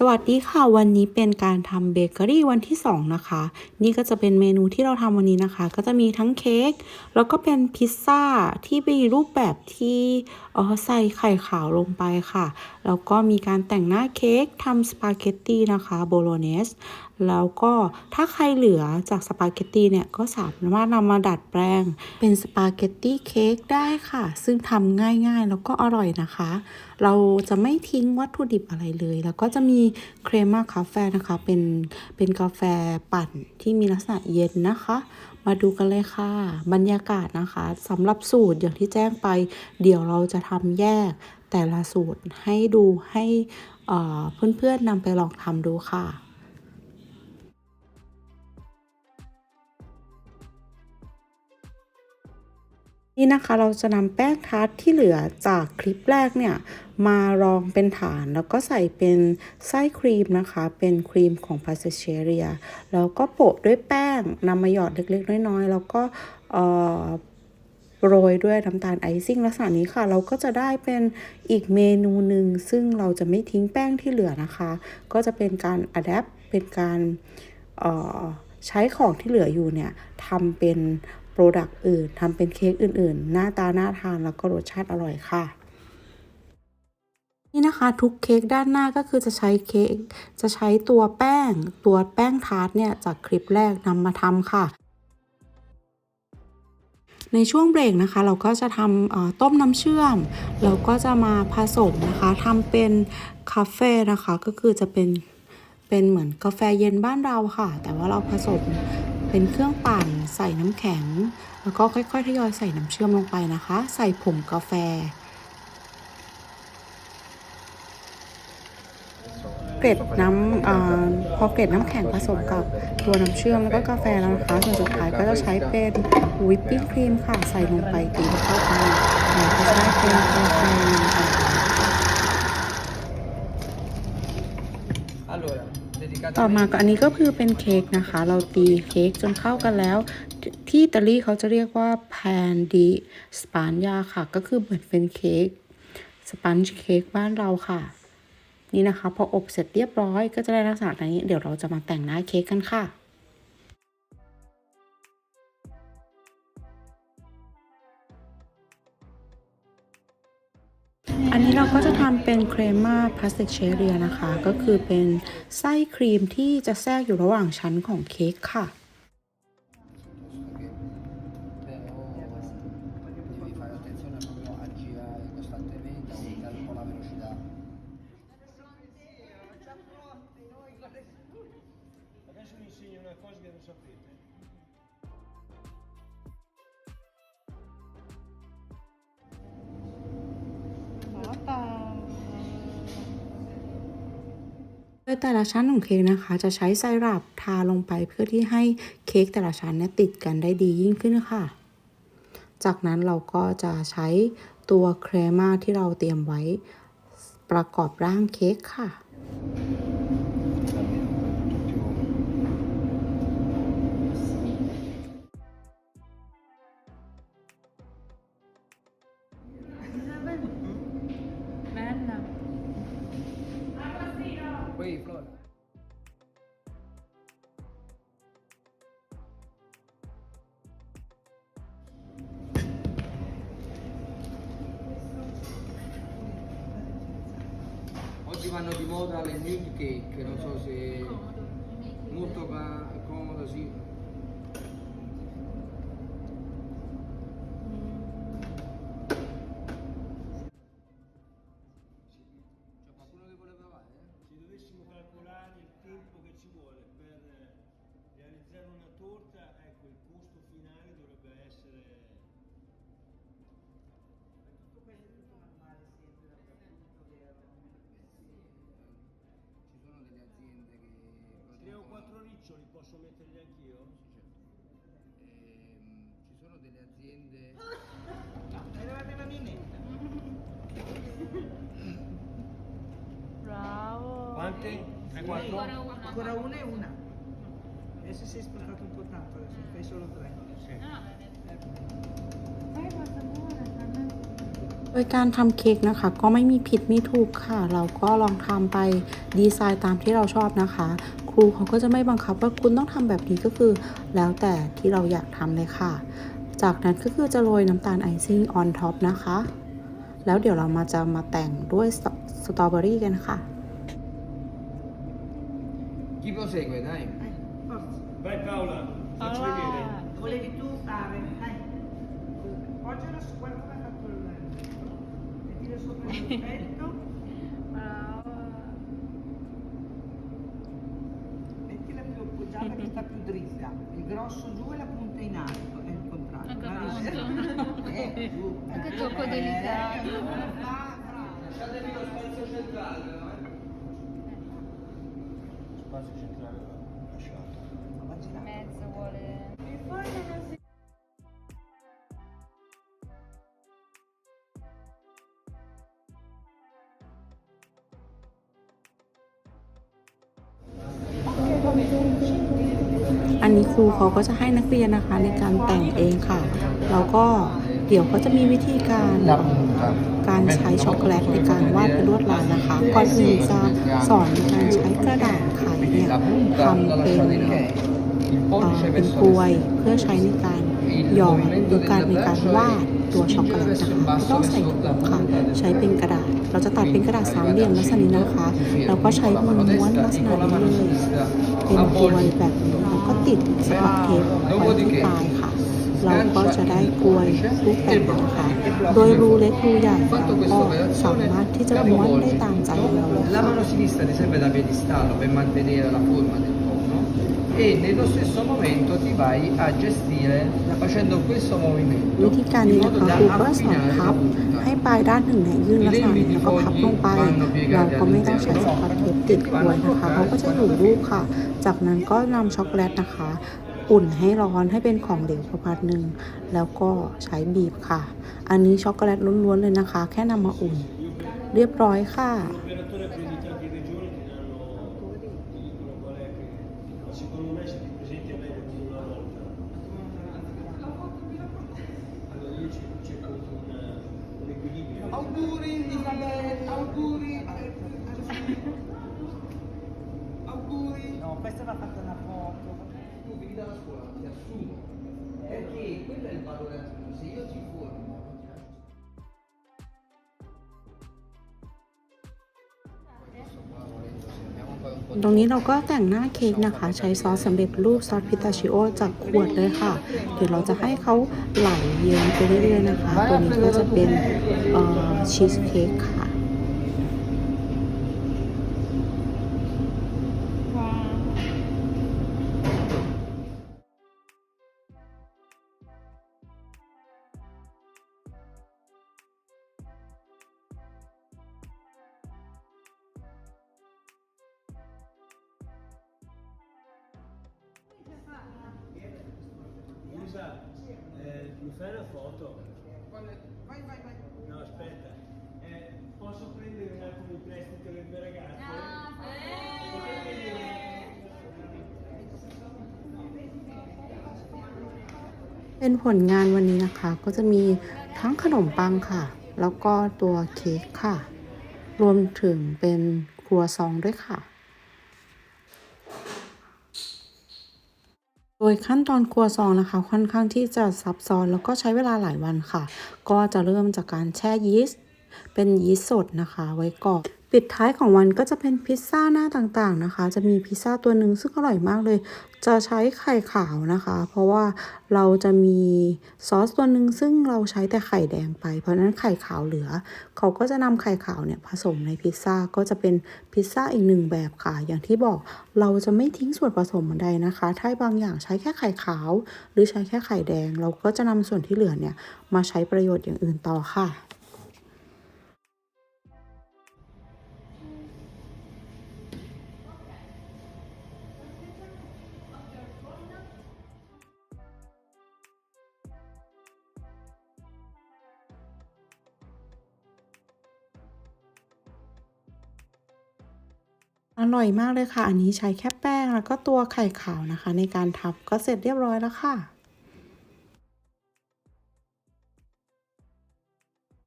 สวัสดีค่ะ วันนี้เป็นการทำเบเกอรี่วันที่ 2 นะคะ นี่ก็จะเป็นเมนูที่เราทำวันนี้นะคะ ก็จะมีทั้งเค้กแล้วก็เป็นพิซซ่าที่มีรูปแบบที่ออใส่ไข่ขาวลงไปค่ะ แล้วก็มีการแต่งหน้าเค้กทำสปาเกตตีนะคะโบโลเนสแล้วก็ถ้าใครเหลือจากสปาเกตตีเนี่ยก็สามารถนำมาดัดแปลง เป็นสปาเกตตีเค้กได้ค่ะ ซึ่งทำง่ายๆ แล้วก็อร่อยนะคะ เราจะไม่ทิ้งวัตถุดิบอะไรเลย แล้วก็จะมีเครม่าคาเฟ่นะคะ เป็นเป็นกาแฟปั่นที่มีลักษณะเย็นนะคะ มาดูกันเลยค่ะ บรรยากาศนะคะสำหรับสูตรอย่างที่แจ้งไป เดี๋ยวเราจะทำแยกแต่ละสูตรให้ดูให้เพื่อนๆนำไปลองทำดูค่ะ นี่นะคะเราจะนำแป้งทาร์ตที่เหลือจากคลิปแรกเนี่ยมารองเป็นฐานแล้วก็ใส่เป็นไส้ครีมนะคะ เป็นครีมของพาสเชเรียแล้วก็โปะด้วยแป้งนำมาหยอดเล็กๆ น้อยๆ แล้วก็โรยด้วยน้ำตาลไอซิ่งลักษณะนี้ค่ะ เราก็จะได้เป็นอีกเมนูหนึ่งซึ่งเราจะไม่ทิ้งแป้งที่เหลือนะคะ ก็จะเป็นการอัดแอปเป็นการออใช้ของที่เหลืออยู่เนี่ยทำเป็น รดักต์อื่นทำเป็นเค้กอื่นๆ หน้าตาน่าทานแล้วก็รสชาติอร่อยค่ะ นี่นะคะทุกเค้กด้านหน้าก็คือจะใช้เค้กจะใช้ตัวแป้ง ตัวแป้งทาร์ตเนี่ยจากคลิปแรกนำมาทำค่ะ ในช่วงเบรกนะคะ เราก็จะทำต้มน้ำเชื่อม เราก็จะมาผสมนะคะทำเป็นคาเฟ่นะคะก็คือจะเป็นเป็นเหมือนกาแฟเย็นบ้านเราค่ะ แต่ว่าเราผสม เป็นเครื่องปั่นใส่น้ำแข็ง แล้วก็ค่อยๆทยอยใส่น้ำเชื่อมลงไปนะคะ ใส่ผงกาแฟ เกล็ดน้ำอพอเกล็ดน้ำแข็งผสมกับตัวน้ำเชื่อมแล้วก็กาแฟแล้วนะคะส่วนสุดท้ายก็จะใช้เป็นวิปปิ้งครีมค่ะ ใส่ลงไปตีเข้าไปแล้วก็จะได้เป็นกาแฟนมค่ะ Allora, dedicata ต่อมาก็อันนี้ก็คือเป็นเค้กนะคะ เราตีเค้กจนเข้ากันแล้ว ที่อิตาลีเขาจะเรียกว่าแพนดิสปานยาค่ะ ก็คือเหมือนเป็นเค้กสปันจ์เค้กบ้านเราค่ะ นี่นะคะ พออบเสร็จเรียบร้อยก็จะได้ลักษณะนี้ เดี๋ยวเราจะมาแต่งหน้าเค้กกันค่ะ เราก็จะทำเป็นเครม่าพลาสติกเชเรียนะคะ ก็คือเป็นไส้ครีมที่จะแทรกอยู่ระหว่างชั้นของเค้กค่ะ โดยแต่ละชั้นของเค้กนะคะ จะใช้ไซรัปทาลงไปเพื่อที่ให้เค้กแต่ละชั้นเนี่ยติดกันได้ดียิ่งขึ้นค่ะ จากนั้นเราก็จะใช้ตัวเครม่าที่เราเตรียมไว้ประกอบร่างเค้กค่ะ Poi Flora. Oggi vanno di moda le nude cake, non so se molto comodo sì. C'è qualcuno che vuole provare? Se dovessimo calcolare il tempo che ci vuole per eh, realizzare una torta, ecco, il costo finale dovrebbe essere... Ci sono delle aziende che Tre o producono- riccioli posso metterli anch'io? Ehm, ci sono delle aziende Bravo. Quante? Tre, quattro? Ancora una e una. Adesso sei sporcato un po' tanto, adesso fai solo tre. Sì. Fai quanto buona, โดยการทำเค้กนะคะ ก็ไม่มีผิดมีถูกค่ะ เราก็ลองทำไปดีไซน์ตามที่เราชอบนะคะ ครูเขาก็จะไม่บังคับว่าคุณต้องทำแบบนี้ก็คือ แล้วแต่ที่เราอยากทำเลยค่ะ จากนั้นก็คือจะโรยน้ำตาลไอซิ่งออนท็อปนะคะ แล้วเดี๋ยวเรามาจะมาแต่งด้วยสสตรอเบอรี่กันค่ะ Chi prosegue, dai. Eh, forza. Vai Paola, facci Paola. vedere. Volevi tu fare? Dai. Appoggiala su quello mettila sopra il petto, Brava. mettila più appoggiata che sta più dritta. Il grosso giù e la punta in alto, è il contrario. Anche Bravi. Eh, giù. Anche troppo delicato. Lasciatevi lo spazio centrale, no? Spazio centrale lasciato. Mezzo vuole. นี้ครูเขาก็จะให้นักเรียนนะคะในการแต่งเองค่ะ แล้วก็เดี๋ยวเขาจะมีวิธีการการใช้ช็อกโกแลตในการวาดเป็นลวดลายนะคะก่อนอื่นจะสอนในการใช้กระดาษไขเนี่ยทำเป็นเป็นกลวยเพื่อใช้ในการหยอดหรือการในการวาด ตัวช็อกโกแลตนะคะต้องใส่ถุงค่ะ ใช้เป็นกระดาษ เราจะตัดเป็นกระดาษสามเหลี่ยมลักษณะนี้นะคะ แล้วก็ใช้ม้วนๆลักษณะนี้เลยเป็นกลวยแบบนี้แล้วก็ติดสกอตเทปไว้ที่ปลายค่ะเราก็จะได้กลวยรูปแบบนี้นะคะโดยรูเล็กรูใหญ่เราก็สามารถที่จะม้วนได้ตามใจเราเลยค่ะ e nello stesso momento ti vai a gestire facendo questo movimento วิธีการ in นี้นะ modo คะ da ครูก็สอน affinare พั la บ punta. ให้ปลายด้านหนึ่งเนี่ยยื่นลักษณะนี้แล้วก็พับลงไป เราก็ไม่ต้องใช้สกอตเทปติดกลวยนะคะเขาก็จะอยู่รูปค่ะ จากนั้นก็นำช็อกโกแลตนะคะ อุ่นให้ร้อนให้เป็นของเหลวประมาณหนึ่งแล้วก็ใช้บีบค่ะ อันนี้ช็อกโกแลตล้วนๆเลยนะคะ แค่นำมาอุ่น เรียบร้อยค่ะ Auguri Isabella, auguri. Auguri. No, questa va fatta una foto. Tu vieni dalla scuola, ti assumo. Perché quello è il valore aggiunto. Se io ti formo. ตรงนี้เราก็แต่งหน้าเค้กนะคะ ใช้ซอสสำเร็จรูปซอสพิตาชิโอจากขวดเลยค่ะ เดี๋ยวเราจะให้เขาไหลเยิ้มไปเรื่อยๆนะคะ ตัวนี้ก็จะเป็นชีสเค้กค่ะ eh, mi fai una foto? Vai, vai, vai. No, aspetta. Eh, posso prendere un attimo in prestito le mie ragazze? Potete venire? เป็นผลงานวันนี้นะคะ ก็จะมีทั้งขนมปังค่ะ แล้วก็ตัวเค้กค่ะ รวมถึงเป็นครัวซองด้วยค่ะ โดยขั้นตอนครัวซองนะคะ ค่อนข้างที่จะซับซ้อนแล้วก็ใช้เวลาหลายวันค่ะ ก็จะเริ่มจากการแช่ยีสต์เป็นยีสต์สดนะคะ ไว้ก่อน ปิดท้ายของวันก็จะเป็นพิซซ่าหน้าต่างๆนะคะ จะมีพิซซ่าตัวหนึ่งซึ่งอร่อยมากเลย จะใช้ไข่ขาวนะคะ เพราะว่าเราจะมีซอสตัวหนึ่งซึ่งเราใช้แต่ไข่แดงไป เพราะนั้นไข่ขาวเหลือ เขาก็จะนำไข่ขาวเนี่ยผสมในพิซซ่าก็จะเป็นพิซซ่าอีกหนึ่งแบบค่ะ อย่างที่บอกเราจะไม่ทิ้งส่วนผสมใดนะคะ ถ้าบางอย่างใช้แค่ไข่ขาว หรือใช้แค่ไข่แดง เราก็จะนำส่วนที่เหลือเนี่ยมาใช้ประโยชน์อย่างอื่นต่อค่ะ อร่อยมากเลยค่ะ อันนี้ใช้แค่แป้งแล้วก็ตัวไข่ขาวนะคะ ในการทับก็เสร็จเรียบร้อยแล้วค่ะ